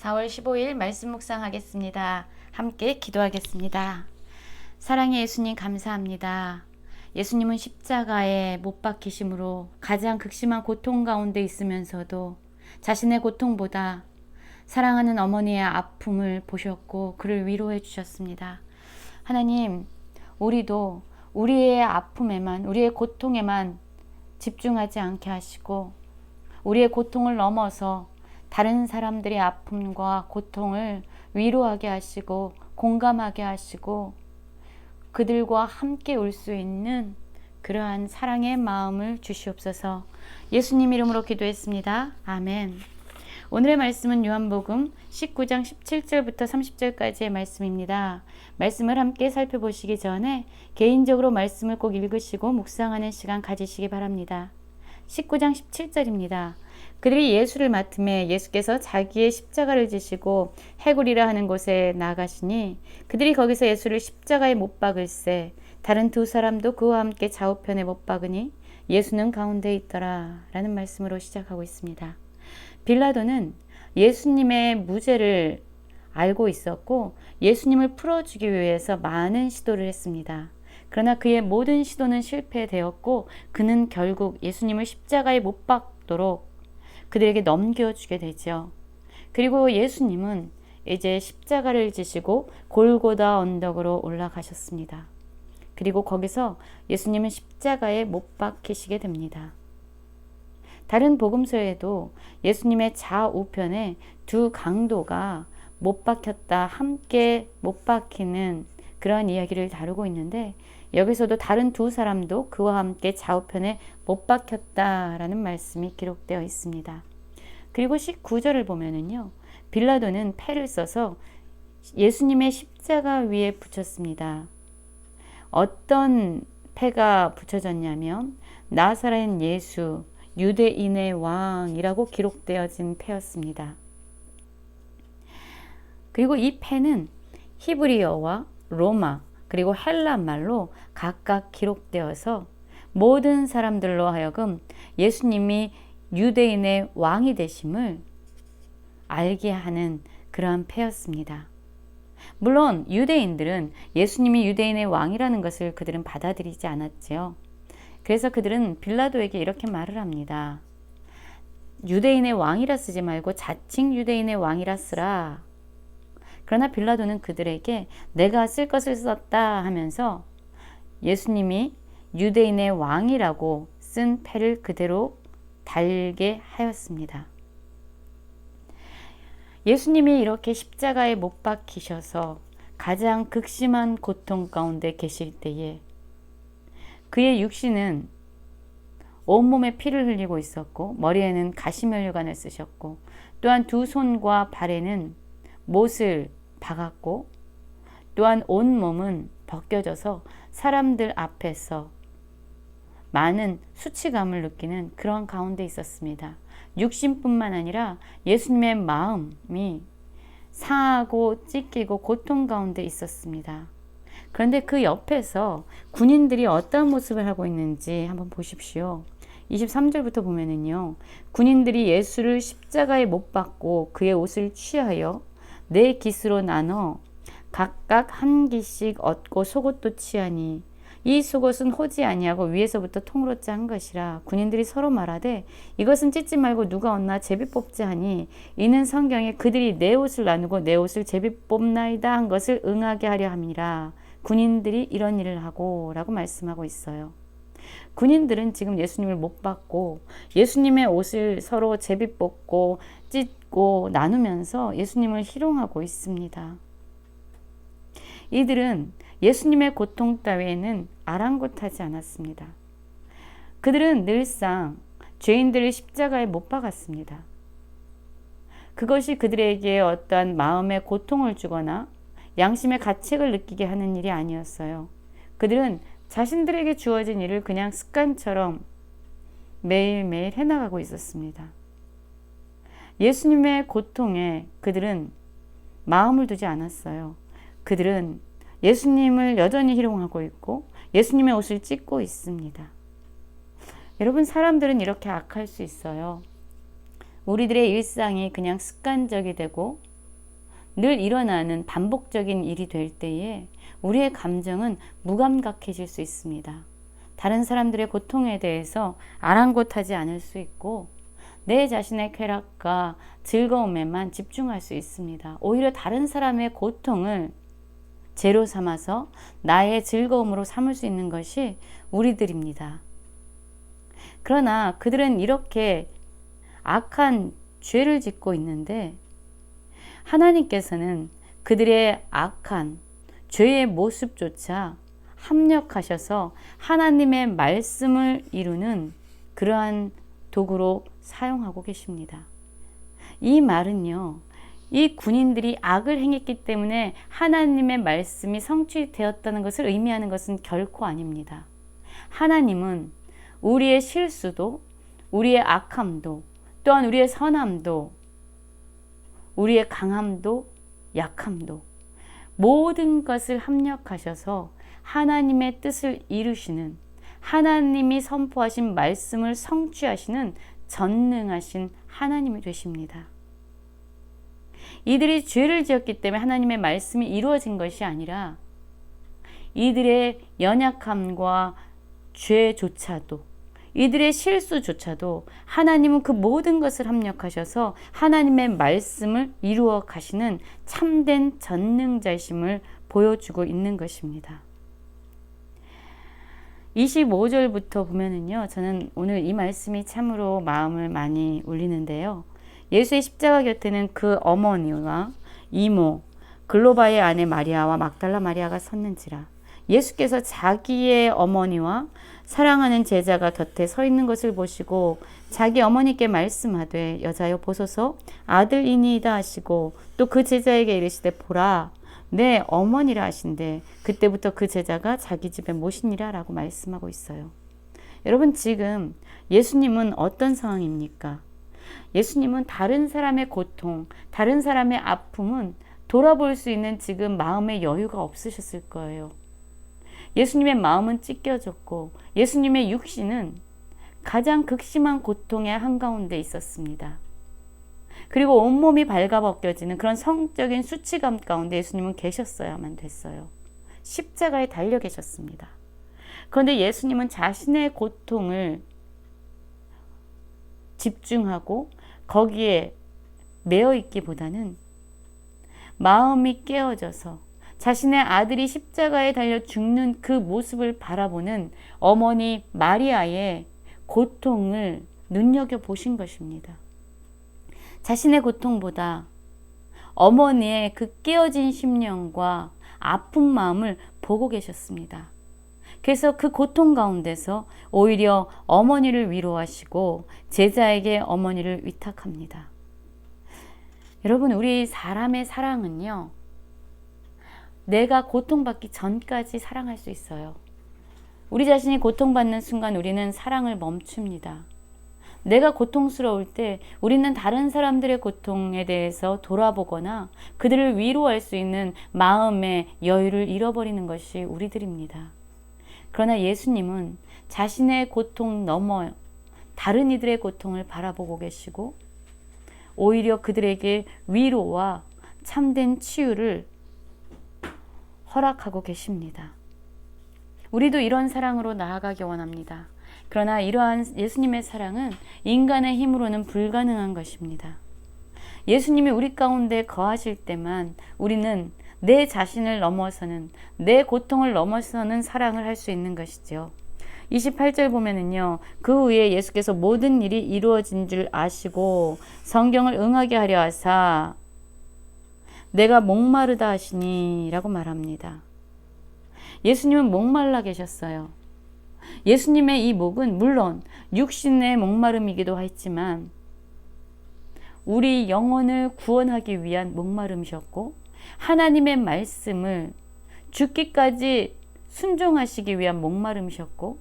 4월 15일 말씀 묵상하겠습니다. 함께 기도하겠습니다. 사랑의 예수님 감사합니다. 예수님은 십자가에 못 박히심으로 가장 극심한 고통 가운데 있으면서도 자신의 고통보다 사랑하는 어머니의 아픔을 보셨고 그를 위로해 주셨습니다. 하나님, 우리도 우리의 아픔에만, 우리의 고통에만 집중하지 않게 하시고 우리의 고통을 넘어서 다른 사람들의 아픔과 고통을 위로하게 하시고 공감하게 하시고 그들과 함께 올 수 있는 그러한 사랑의 마음을 주시옵소서 예수님 이름으로 기도했습니다. 아멘. 오늘의 말씀은 요한복음 19장 17절부터 30절까지의 말씀입니다. 말씀을 함께 살펴보시기 전에 개인적으로 말씀을 꼭 읽으시고 묵상하는 시간 가지시기 바랍니다. 19장 17절입니다. 그들이 예수를 맡음에 예수께서 자기의 십자가를 지시고 해골이라 하는 곳에 나가시니 그들이 거기서 예수를 십자가에 못 박을세 다른 두 사람도 그와 함께 좌우편에 못 박으니 예수는 가운데 있더라 라는 말씀으로 시작하고 있습니다. 빌라도는 예수님의 무죄를 알고 있었고 예수님을 풀어주기 위해서 많은 시도를 했습니다. 그러나 그의 모든 시도는 실패되었고 그는 결국 예수님을 십자가에 못 박도록 그들에게 넘겨주게 되죠. 그리고 예수님은 이제 십자가를 지시고 골고다 언덕으로 올라가셨습니다. 그리고 거기서 예수님은 십자가에 못 박히시게 됩니다. 다른 복음서에도 예수님의 좌우편에 두 강도가 못 박혔다 함께 못 박히는 그러한 이야기를 다루고 있는데 여기서도 다른 두 사람도 그와 함께 좌우편에 못 박혔다라는 말씀이 기록되어 있습니다. 그리고 19절을 보면은요. 빌라도는 패를 써서 예수님의 십자가 위에 붙였습니다. 어떤 패가 붙여졌냐면 나사렛 예수 유대인의 왕이라고 기록되어진 패였습니다. 그리고 이 패는 히브리어와 로마 그리고 헬라 말로 각각 기록되어서 모든 사람들로 하여금 예수님이 유대인의 왕이 되심을 알게 하는 그러한 패였습니다. 물론 유대인들은 예수님이 유대인의 왕이라는 것을 그들은 받아들이지 않았지요. 그래서 그들은 빌라도에게 이렇게 말을 합니다. 유대인의 왕이라 쓰지 말고 자칭 유대인의 왕이라 쓰라. 그러나 빌라도는 그들에게 내가 쓸 것을 썼다 하면서 예수님이 유대인의 왕이라고 쓴 패를 그대로 달게 하였습니다. 예수님이 이렇게 십자가에 못 박히셔서 가장 극심한 고통 가운데 계실 때에 그의 육신은 온몸에 피를 흘리고 있었고 머리에는 가시면류관을 쓰셨고 또한 두 손과 발에는 못을 박았고 또한 온 몸은 벗겨져서 사람들 앞에서 많은 수치감을 느끼는 그런 가운데 있었습니다. 육신뿐만 아니라 예수님의 마음이 상하고 찢기고 고통 가운데 있었습니다. 그런데 그 옆에서 군인들이 어떤 모습을 하고 있는지 한번 보십시오. 23절부터 보면은요. 군인들이 예수를 십자가에 못 박고 그의 옷을 취하여 네 깃으로 나눠 각각 한 깃씩 얻고 속옷도 취하니 이 속옷은 호지 아니하고 위에서부터 통으로 짠 것이라 군인들이 서로 말하되 이것은 찢지 말고 누가 얻나 제비 뽑지 하니 이는 성경에 그들이 내 옷을 나누고 내 옷을 제비 뽑나이다 한 것을 응하게 하려 함이라 군인들이 이런 일을 하고 라고 말씀하고 있어요. 군인들은 지금 예수님을 못 받고 예수님의 옷을 서로 제비 뽑고 찢고 나누면서 예수님을 희롱하고 있습니다. 이들은 예수님의 고통 따위에는 아랑곳하지 않았습니다. 그들은 늘상 죄인들을 십자가에 못 박았습니다. 그것이 그들에게 어떠한 마음의 고통을 주거나 양심의 가책을 느끼게 하는 일이 아니었어요. 그들은 자신들에게 주어진 일을 그냥 습관처럼 매일매일 해나가고 있었습니다. 예수님의 고통에 그들은 마음을 두지 않았어요. 그들은 예수님을 여전히 희롱하고 있고 예수님의 옷을 찢고 있습니다. 여러분, 사람들은 이렇게 악할 수 있어요. 우리들의 일상이 그냥 습관적이 되고 늘 일어나는 반복적인 일이 될 때에 우리의 감정은 무감각해질 수 있습니다. 다른 사람들의 고통에 대해서 아랑곳하지 않을 수 있고 내 자신의 쾌락과 즐거움에만 집중할 수 있습니다. 오히려 다른 사람의 고통을 재료 삼아서 나의 즐거움으로 삼을 수 있는 것이 우리들입니다. 그러나 그들은 이렇게 악한 죄를 짓고 있는데 하나님께서는 그들의 악한 죄의 모습조차 합력하셔서 하나님의 말씀을 이루는 그러한 도구로 사용하고 계십니다. 이 말은요, 이 군인들이 악을 행했기 때문에 하나님의 말씀이 성취되었다는 것을 의미하는 것은 결코 아닙니다. 하나님은 우리의 실수도, 우리의 악함도, 또한 우리의 선함도, 우리의 강함도, 약함도, 모든 것을 합력하셔서 하나님의 뜻을 이루시는 하나님이 선포하신 말씀을 성취하시는 전능하신 하나님이 되십니다. 이들이 죄를 지었기 때문에 하나님의 말씀이 이루어진 것이 아니라 이들의 연약함과 죄조차도 이들의 실수조차도 하나님은 그 모든 것을 합력하셔서 하나님의 말씀을 이루어 가시는 참된 전능자심을 보여주고 있는 것입니다. 25절부터 보면은요, 저는 오늘 이 말씀이 참으로 마음을 많이 울리는데요. 예수의 십자가 곁에는 그 어머니와 이모, 글로바의 아내 마리아와 막달라 마리아가 섰는지라. 예수께서 자기의 어머니와 사랑하는 제자가 곁에 서 있는 것을 보시고 자기 어머니께 말씀하되 여자여 보소서 아들이니이다 하시고 또 그 제자에게 이르시되 보라 내 어머니라 하신데 그때부터 그 제자가 자기 집에 모시니라라고 말씀하고 있어요. 여러분 지금 예수님은 어떤 상황입니까? 예수님은 다른 사람의 고통, 다른 사람의 아픔은 돌아볼 수 있는 지금 마음의 여유가 없으셨을 거예요. 예수님의 마음은 찢겨졌고 예수님의 육신은 가장 극심한 고통의 한가운데 있었습니다. 그리고 온몸이 발가벗겨지는 그런 성적인 수치감 가운데 예수님은 계셨어야만 됐어요. 십자가에 달려 계셨습니다. 그런데 예수님은 자신의 고통을 집중하고 거기에 매어 있기보다는 마음이 깨어져서 자신의 아들이 십자가에 달려 죽는 그 모습을 바라보는 어머니 마리아의 고통을 눈여겨 보신 것입니다. 자신의 고통보다 어머니의 그 깨어진 심령과 아픈 마음을 보고 계셨습니다. 그래서 그 고통 가운데서 오히려 어머니를 위로하시고 제자에게 어머니를 위탁합니다. 여러분, 우리 사람의 사랑은요, 내가 고통받기 전까지 사랑할 수 있어요. 우리 자신이 고통받는 순간 우리는 사랑을 멈춥니다. 내가 고통스러울 때 우리는 다른 사람들의 고통에 대해서 돌아보거나 그들을 위로할 수 있는 마음의 여유를 잃어버리는 것이 우리들입니다. 그러나 예수님은 자신의 고통 넘어 다른 이들의 고통을 바라보고 계시고 오히려 그들에게 위로와 참된 치유를 허락하고 계십니다. 우리도 이런 사랑으로 나아가기 원합니다. 그러나 이러한 예수님의 사랑은 인간의 힘으로는 불가능한 것입니다. 예수님이 우리 가운데 거하실 때만 우리는 내 자신을 넘어서는 내 고통을 넘어서는 사랑을 할 수 있는 것이죠. 28절 보면은요. 그 후에 예수께서 모든 일이 이루어진 줄 아시고 성경을 응하게 하려 하사 내가 목마르다 하시니라고 말합니다. 예수님은 목말라 계셨어요. 예수님의 이 목은 물론 육신의 목마름이기도 했지만 우리 영혼을 구원하기 위한 목마름이셨고 하나님의 말씀을 죽기까지 순종하시기 위한 목마름이셨고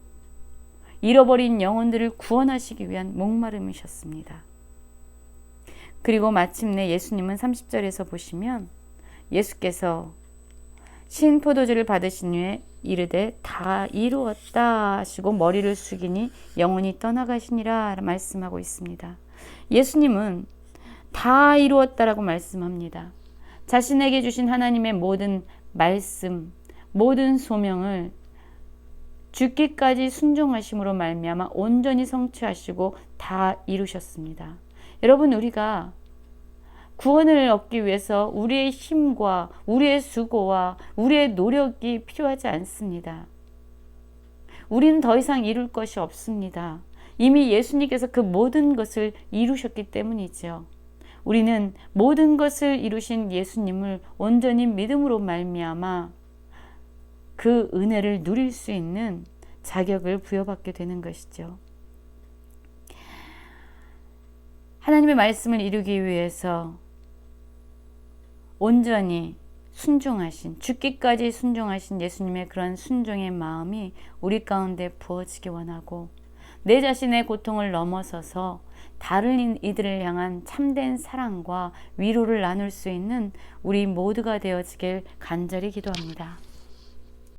잃어버린 영혼들을 구원하시기 위한 목마름이셨습니다. 그리고 마침내 예수님은 30절에서 보시면 예수께서 신 포도주를 받으신 후에 이르되 다 이루었다 하시고 머리를 숙이니 영원히 떠나가시니라 말씀하고 있습니다. 예수님은 다 이루었다라고 말씀합니다. 자신에게 주신 하나님의 모든 말씀, 모든 소명을 죽기까지 순종하심으로 말미암아 온전히 성취하시고 다 이루셨습니다. 여러분 우리가 구원을 얻기 위해서 우리의 힘과 우리의 수고와 우리의 노력이 필요하지 않습니다. 우리는 더 이상 이룰 것이 없습니다. 이미 예수님께서 그 모든 것을 이루셨기 때문이죠. 우리는 모든 것을 이루신 예수님을 온전히 믿음으로 말미암아 그 은혜를 누릴 수 있는 자격을 부여받게 되는 것이죠. 하나님의 말씀을 이루기 위해서 온전히 순종하신 죽기까지 순종하신 예수님의 그런 순종의 마음이 우리 가운데 부어지기 원하고 내 자신의 고통을 넘어서서 다른 이들을 향한 참된 사랑과 위로를 나눌 수 있는 우리 모두가 되어지길 간절히 기도합니다.